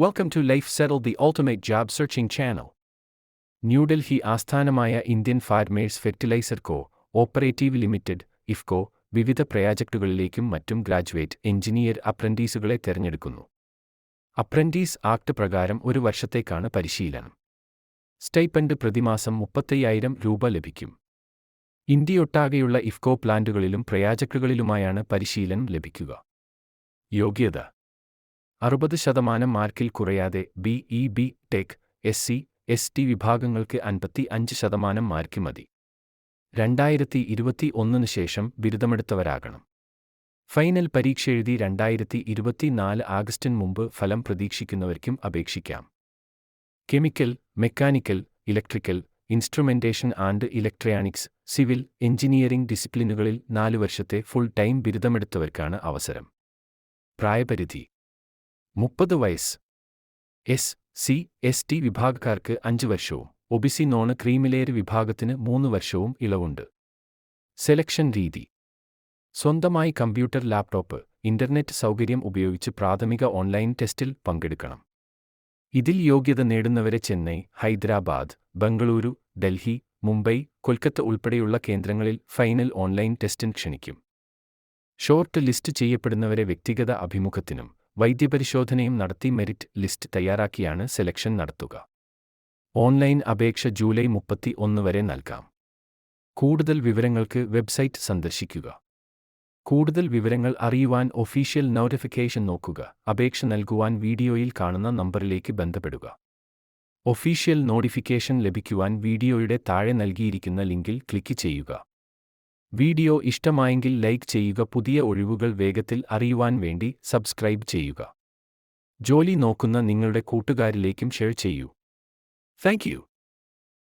Welcome to Life Settled, the ultimate job searching channel. New Delhi ആസ്ഥാനമായ Indian farmers fertiliser cooperative limited IFFCO വിവിധ പ്രൊജക്ടുകളിലേക്കും മറ്റും graduate engineer അപ്രന്റീസുകളെ തിരഞ്ഞെടുക്കുന്നു. Apprentice act പ്രകാരം ഒരു വർഷത്തേക്കാണ് പരിശീലനം. സ്റ്റൈപ്പൻഡ് പ്രതിമാസം മുപ്പത്തയ്യായിരം രൂപ ലഭിക്കും. ഇന്ത്യയൊട്ടാകെയുള്ള ഇഫ്കോ പ്ലാന്റുകളിലും പ്രയാജക്ടുകളിലുമായാണ് പരിശീലനം ലഭിക്കുക. യോഗ്യത അറുപത് ശതമാനം മാർക്കിൽ കുറയാതെ B E B tech S C S T വിഭാഗങ്ങൾക്ക് അൻപത്തി അഞ്ച് ശതമാനം മാർക്ക് മതി. രണ്ടായിരത്തി ഇരുപത്തി ഒന്നിന് ശേഷം ബിരുദമെടുത്തവരാകണം. ഫൈനൽ പരീക്ഷ എഴുതി രണ്ടായിരത്തി ഇരുപത്തിനാല് ആഗസ്റ്റിന് മുമ്പ് ഫലം പ്രതീക്ഷിക്കുന്നവർക്കും അപേക്ഷിക്കാം. Chemical mechanical electrical instrumentation and electronics civil engineering ഡിസിപ്ലിനുകളിൽ നാല് വർഷത്തെ ഫുൾ ടൈം ബിരുദമെടുത്തവർക്കാണ് അവസരം. പ്രായപരിധി മുപ്പത് വയസ്സ്. എസ് സി എസ് ടി വിഭാഗക്കാർക്ക് അഞ്ച് വർഷവും ഒബിസി നോൺ ക്രീമിലെയർ വിഭാഗത്തിന് മൂന്ന് വർഷവും ഇളവുണ്ട്. സെലക്ഷൻ രീതി. സ്വന്തമായി കമ്പ്യൂട്ടർ ലാപ്ടോപ്പ് ഇന്റർനെറ്റ് സൗകര്യം ഉപയോഗിച്ച് പ്രാഥമിക ഓൺലൈൻ ടെസ്റ്റിൽ പങ്കെടുക്കണം. ഇതിൽ യോഗ്യത നേടുന്നവരെ ചെന്നൈ ഹൈദരാബാദ് ബംഗളൂരു ഡൽഹി മുംബൈ കൊൽക്കത്ത ഉൾപ്പെടെയുള്ള കേന്ദ്രങ്ങളിൽ ഫൈനൽ ഓൺലൈൻ ടെസ്റ്റിന് ക്ഷണിക്കും. ഷോർട്ട് ലിസ്റ്റ് ചെയ്യപ്പെടുന്നവരെ വ്യക്തിഗത അഭിമുഖത്തിനും വൈദ്യപരിശോധനയും നടത്തി മെറിറ്റ് ലിസ്റ്റ് തയ്യാറാക്കിയാണ് സെലക്ഷൻ നടത്തുക. ഓൺലൈൻ അപേക്ഷ ജൂലൈ മുപ്പത്തി ഒന്ന് വരെ നൽകാം. കൂടുതൽ വിവരങ്ങൾക്ക് വെബ്സൈറ്റ് സന്ദർശിക്കുക. കൂടുതൽ വിവരങ്ങൾ അറിയുവാൻ ഒഫീഷ്യൽ നോട്ടിഫിക്കേഷൻ നോക്കുക. അപേക്ഷ നൽകുവാൻ വീഡിയോയിൽ കാണുന്ന നമ്പറിലേക്ക് ബന്ധപ്പെടുക. ഒഫീഷ്യൽ നോട്ടിഫിക്കേഷൻ ലഭിക്കുവാൻ വീഡിയോയുടെ താഴെ നൽകിയിരിക്കുന്ന ലിങ്കിൽ ക്ലിക്ക് ചെയ്യുക. വീഡിയോ ഇഷ്ടമായെങ്കിൽ ലൈക്ക് ചെയ്യുക പുതിയ ഒഴിവുകൾ വേഗത്തിൽ അറിയുവാൻ വേണ്ടി സബ്സ്ക്രൈബ് ചെയ്യുക. ജോലി നോക്കുന്ന നിങ്ങളുടെ കൂട്ടുകാരിലേക്കും ഷെയർ ചെയ്യൂ. താങ്ക്